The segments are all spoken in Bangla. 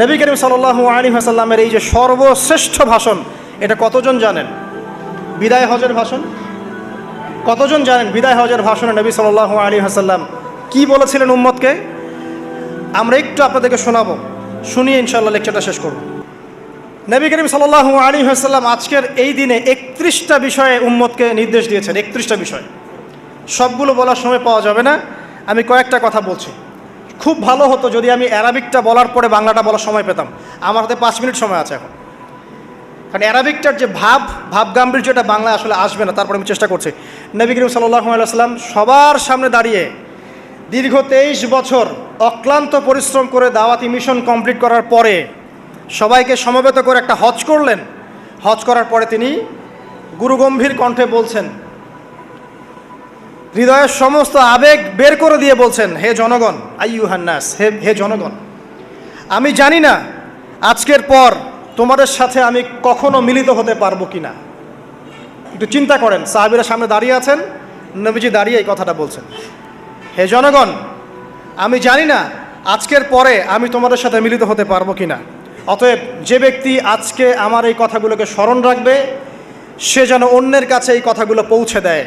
নবী করিম সাল্লাহ আলী হাসাল্লামের এই যে সর্বশ্রেষ্ঠ ভাষণ, এটা কতজন জানেন? বিদায় হজের ভাষণ? কতজন জানেন বিদায় হজের ভাষণে নবী সাল্লাহ আলী হাসাল্লাম কি বলেছিলেন উম্মতকে? আমরা একটু আপনাদেরকে শোনাবো। শুনিয়ে ইনশাল্লাহ লেকচারটা শেষ করব। নবী করিম সাল্লাহ আলী হাসাল্লাম আজকের এই দিনে একত্রিশটা বিষয়ে উম্মতকে নির্দেশ দিয়েছেন, একত্রিশটা বিষয়। সবগুলো বলার সময় পাওয়া যাবে না। আমি কয়েকটা কথা বলছি। খুব ভালো হতো যদি আমি অ্যারাবিকটা বলার পরে বাংলাটা বলার সময় পেতাম। আমার হাতে পাঁচ মিনিট সময় আছে এখন। কারণ অ্যারাবিকটার যে ভাব ভাব গাম্ভীর্যটা বাংলায় আসলে আসবে না, তারপরে আমি চেষ্টা করছি। নবী করিম আলাইসাল্লাম সবার সামনে দাঁড়িয়ে দীর্ঘ তেইশ বছর অক্লান্ত পরিশ্রম করে দাওয়াতি মিশন কমপ্লিট করার পরে সবাইকে সমবেত করে একটা হজ করলেন। হজ করার পরে তিনি গুরুগম্ভীর কণ্ঠে বলছেন হৃদয়ের সমস্ত আবেগ বের করে দিয়ে বলছেন, হে জনগণ আইয়ু হান্নাস হে হে জনগণ, আমি জানি না আজকের পর তোমাদের সাথে আমি কখনো মিলিত হতে পারব কি না একটু চিন্তা করেন, সাহাবিরা সামনে দাঁড়িয়ে আছেন, নবীজি দাঁড়িয়ে এই কথাটা বলছেন। হে জনগণ, আমি জানি না আজকের পরে আমি তোমাদের সাথে মিলিত হতে পারব কি না অতএব যে ব্যক্তি আজকে আমার এই কথাগুলোকে স্মরণ রাখবে, সে যেন অন্যের কাছে এই কথাগুলো পৌঁছে দেয়।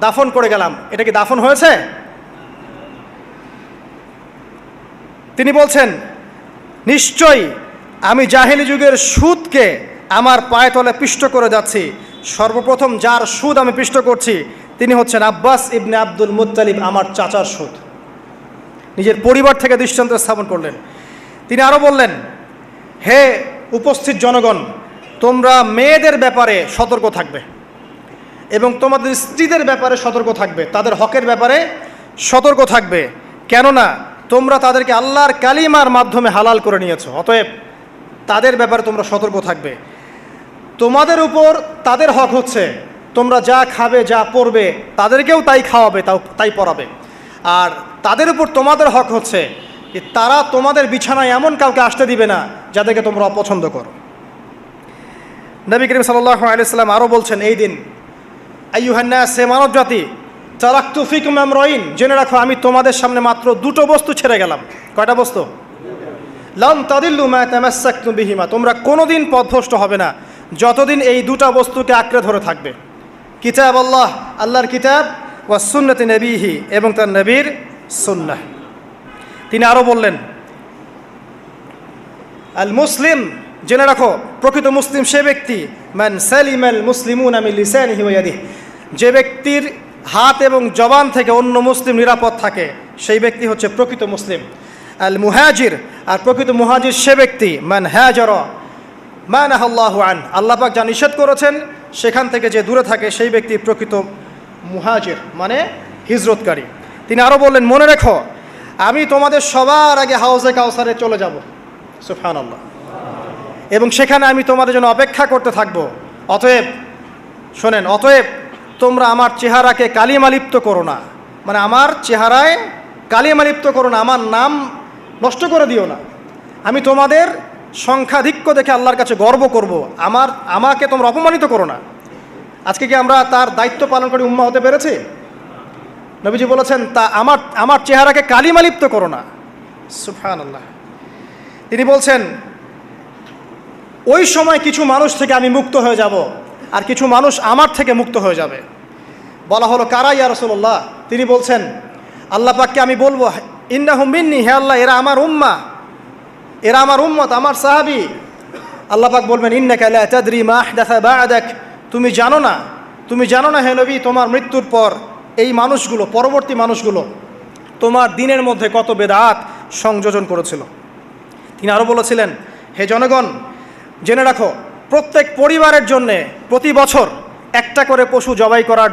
দাফন করে গেলাম। এটা কি দাফন হয়েছে? তিনি বলছেন, নিশ্চয়ই আমি জাহেলি যুগের সুদকে আমার পায়ে তলে পিষ্ট করে যাচ্ছি। সর্বপ্রথম যার সুদ আমি পিষ্ট করছি, তিনি হচ্ছেন আব্বাস ইবনে আব্দুল মুত্তালিব, আমার চাচার সুদ। নিজের পরিবার থেকে দৃষ্টান্ত স্থাপন করলেন। তিনি আরও বললেন, হে উপস্থিত জনগণ, তোমরা মেয়েদের ব্যাপারে সতর্ক থাকবে। এবং তোমাদের স্ত্রীদের ব্যাপারে সতর্ক থাকবে, তাদের হকের ব্যাপারে সতর্ক থাকবে। কেননা, তোমরা তাদেরকে আল্লাহর কালিমার মাধ্যমে হালাল করে নিয়েছো। অতএব তাদের ব্যাপারে তোমরা সতর্ক থাকবে। তোমাদের উপর তাদের হক হচ্ছে, তোমরা যা খাবে, যা পড়বে তাদেরকেও তাই খাওয়াবে, তাও তাই পড়াবে আর তাদের উপর তোমাদের হক হচ্ছে যে তারা তোমাদের বিছানায় এমন কাউকে আসতে দিবে না, যাদেরকে তোমরা অপছন্দ করো। নবী করিম সাল্লাহ আলাইসাল্লাম আরও বলছেন, এই দিন আইয়ুহান্না সে মানব জাতি চালাক্তু ফিকুম রইন জেনে রাখো, আমি তোমাদের সামনে মাত্র দুটো বস্তু ছেড়ে গেলাম। কয়টা বস্তু? লম তাদিল্লু মা তামাসাক্তু বিহিমা। তোমরা কোনোদিন পথভ্রষ্ট হবে না, যতদিন এই দুটা বস্তুকে আঁকড়ে ধরে থাকবে। কিতাব আল্লাহ, আল্লাহর কিতাব, ওয়া সুন্নতি নবীহি এবং তার নবীর সুন্নাহ। তিনি আরও বললেন, আল মুসলিম, জেনে রাখো, প্রকৃত মুসলিম সে ব্যক্তি ম্যান সালিম আল মুসলিমুন আমি লিসানিহি ওয়াদিহ যে ব্যক্তির হাত এবং জবান থেকে অন্য মুসলিম নিরাপদ থাকে, সেই ব্যক্তি হচ্ছে প্রকৃত মুসলিম। আল মুহাজির, আর প্রকৃত মুহাজির সে ব্যক্তি ম্যান হ্যাজর মা নাহাল্লাহু আন। আল্লাহ পাক যা নিষেধ করেছেন, সেখান থেকে যে দূরে থাকে, সেই ব্যক্তি প্রকৃত মুহাজির মানে হিজরতকারী। তিনি আরও বললেন, মনে রেখো, আমি তোমাদের সবার আগে হাউজে কাউসারে চলে যাব। সুফান আল্লাহ এবং সেখানে আমি তোমাদের জন্য অপেক্ষা করতে থাকব। অতএব, শোনেন, অতএব তোমরা আমার চেহারাকে কালিমালিপ্ত করো না। মানে আমার চেহারায় কালিমালিপ্ত করো না, আমার নাম নষ্ট করে দিও না। আমি তোমাদের সংখ্যাধিক্য দেখে আল্লাহর কাছে গর্ব করব। আমার, আমাকে তোমরা অপমানিত করো না। আজকে কি আমরা তার দায়িত্ব পালন করে উম্মা হতে পেরেছি? নবীজি বলেছেন, তা আমার আমার চেহারাকে কালিমালিপ্ত করো না। সুফান আল্লাহ তিনি বলছেন, ওই সময় কিছু মানুষ থেকে আমি মুক্ত হয়ে যাব, আর কিছু মানুষ আমার থেকে মুক্ত হয়ে যাবে। বলা হলো, কারা ইয়া রসুল্লাহ তিনি বলছেন, আল্লাহ পাককে আমি বলব ইন্না হুমিন্নি হে আল্লাহ, এরা আমার উম্মা। এরা আমার উম্মত, আমার সাহাবি। আল্লাহ পাক বলবেন ইন্না কালা তাদরি মাহ দেখা বা দেখ তুমি জানো না, তুমি জানো না, হে নবী, তোমার মৃত্যুর পর এই মানুষগুলো, পরবর্তী মানুষগুলো তোমার দিনের মধ্যে কত বেদাত সংযোজন করেছিল। তিনি আরও বলেছিলেন, হে জনগণ, জেনে রাখো, প্রত্যেক পরিবারের জন্যে প্রতি বছর একটা করে পশু জবাই করার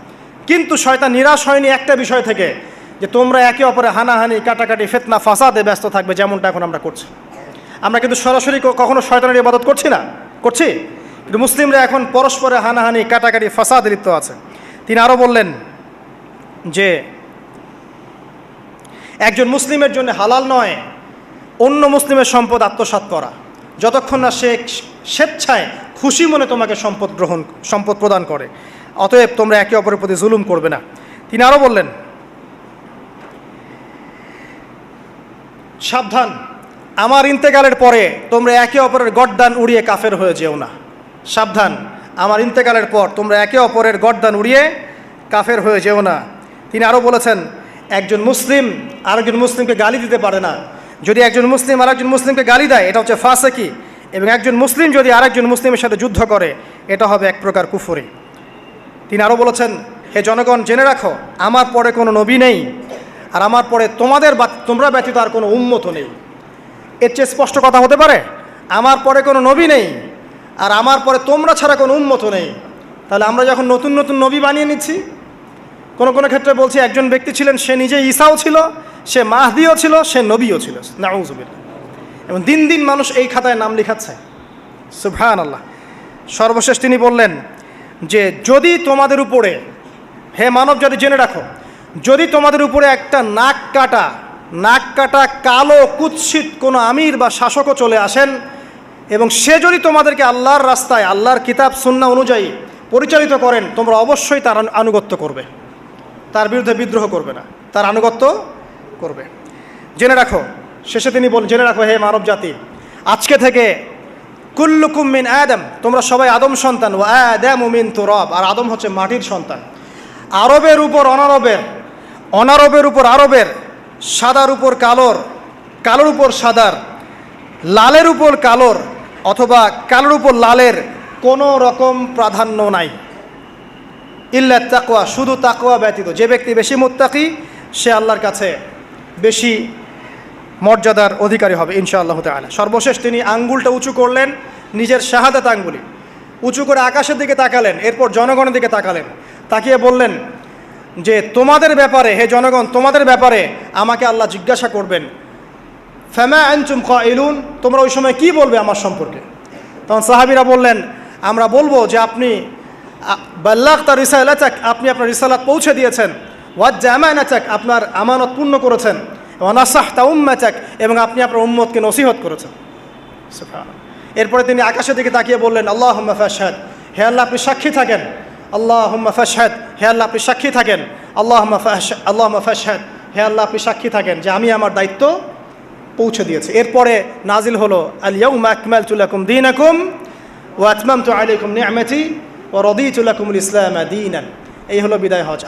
কিন্তু শয়তান নিরাশ হয়নি একটা বিষয় থেকে, যে তোমরা একে অপরে হানাহানি, কাটাকাটি, ফেতনা, ফাসাদে ব্যস্ত থাকবে, যেমনটা এখন আমরা করছি। আমরা কিন্তু সরাসরি কখনো শয়তানের ইবাদত করছি না, করছি? কিন্তু মুসলিমরা এখন পরস্পরে হানাহানি, কাটাকাটি, ফাসাদে লিপ্ত আছে। তিনি আরও বললেন যে, একজন মুসলিমের জন্য হালাল নয়, অন্য মুসলিমের সম্পদ আত্মসাৎ করা। যতক্ষণ না সে, স্বেচ্ছায় খুশি মনে তোমাকে সম্পদ গ্রহণ, সম্পদ প্রদান করে। অতএব তোমরা একে অপরের প্রতি জুলুম করবে না। তিনি আরও বললেন, সাবধান, আমার ইন্তেকালের পরে তোমরা একে অপরের গড্ডান উড়িয়ে কাফের হয়ে যেও না। সাবধান, আমার ইন্তেকালের পর তোমরা একে অপরের গড্ডান উড়িয়ে কাফের হয়ে যেও না। তিনি আরও বলেছেন, একজন মুসলিম আরেকজন মুসলিমকে গালি দিতে পারে না। যদি একজন মুসলিম আরেকজন মুসলিমকে গালি দেয়, এটা হচ্ছে ফাসেকি, এবং একজন মুসলিম যদি আরেকজন মুসলিমের সাথে যুদ্ধ করে, এটা হবে এক প্রকার কুফরি। তিনি আরও বলেছেন, হে জনগণ, জেনে রাখো, আমার পরে কোনো নবী নেই, আর আমার পরে তোমাদের তোমরা ব্যতীত আর কোনো উন্মত নেই। এর চেয়ে স্পষ্ট কথা হতে পারে, আমার পরে কোনো নবী নেই, আর আমার পরে তোমরা ছাড়া কোনো উন্মত নেই। তাহলে আমরা যখন নতুন নতুন নবী বানিয়ে নিচ্ছি, কোনো কোনো ক্ষেত্রে বলছি একজন ব্যক্তি ছিলেন, সে নিজে ঈসাও ছিল, সে মাহদিও ছিল, সে নবীও ছিল। নাউজুবিল্লাহ। এবং দিন দিন মানুষ এই খাতায় নাম লিখাচ্ছে। সুবহান আল্লাহ সর্বশেষ তিনি বললেন যে যদি তোমাদের উপরে, হে মানব, যদি জেনে রাখো, যদি তোমাদের উপরে একটা নাক কাটা নাক কাটা কালো, কুৎসিত কোনো আমির বা শাসকও চলে আসেন, এবং সে যদি তোমাদেরকে আল্লাহর রাস্তায়, আল্লাহর কিতাব সুন্না অনুযায়ী পরিচালিত করেন, তোমরা অবশ্যই তার আনু- আনুগত্য করবে। তার বিরুদ্ধে বিদ্রোহ করবে না, তার আনুগত্য করবে। জেনে রাখো, শেষে তিনি বল জেনে রাখো, হে মানব জাতি, আজকে থেকে কুল্লুকুম মিন আদম, তোমরা সবাই আদম সন্তান ও আদম মিন তুরব। আর আদম হচ্ছে মাটির সন্তান। আরবের উপর অনারবের অনারবের উপর আরবের, সাদার উপর কালোর কালোর উপর সাদার, লালের উপর কালোর, অথবা কালোর উপর লালের কোনো রকম প্রাধান্য নাই। ইল্লা তাকওয়া, শুধু তাকওয়া ব্যতীত। যে ব্যক্তি বেশি মুত্তাকি, সে আল্লাহর কাছে বেশি মর্যাদার অধিকারী হবে, ইনশাআল্লাহ তাআলা। সর্বশেষ তিনি আঙ্গুলটা উঁচু করলেন, নিজের শাহাদাত আঙ্গুলি। উঁচু করে আকাশের দিকে তাকালেন, এরপর জনগণের দিকে তাকালেন। তাকিয়ে বললেন যে, তোমাদের ব্যাপারে, হে জনগণ, তোমাদের ব্যাপারে আমাকে আল্লাহ জিজ্ঞাসা করবেন। ফ্যামা আনচুম ইলুন তোমরা ওই সময় কি বলবে আমার সম্পর্কে? তখন সাহাবিরা বললেন, আমরা বলব যে, আপনি বাল্লাহ তার রিসালাচাক আপনি আপনার রিসালাত পৌঁছে দিয়েছেন। ওয়াজ জামানাচাক আপনার আমানত পূর্ণ করেছেন। ওয়ানাসাহ তা উম্মাচাক এবং আপনি আপনার উম্মতকে নসিহত করেছেন। এরপরে তিনি আকাশের দিকে তাকিয়ে বললেন আল্লাহ ফাশহাদ, হে আল্লাহ, আপনি সাক্ষী থাকেন। আল্লাহ ফাশহাদ, হে আল্লাহ, আপনি সাক্ষী থাকেন। আল্লাহ আল্লাহ ফাশহাদ, হে আল্লাহ, আপনি সাক্ষী থাকেন যে আমি আমার দায়িত্ব পৌঁছে দিয়েছি। এরপরে নাজিল হলো আল ইয়াউমা আকমালতু লাকুম দীনাকুম ও আতমাম তো আলাইকুম ও রদিতুল্লাকুমুল ইসলাম দিনান। এই হলো বিদায় হজ।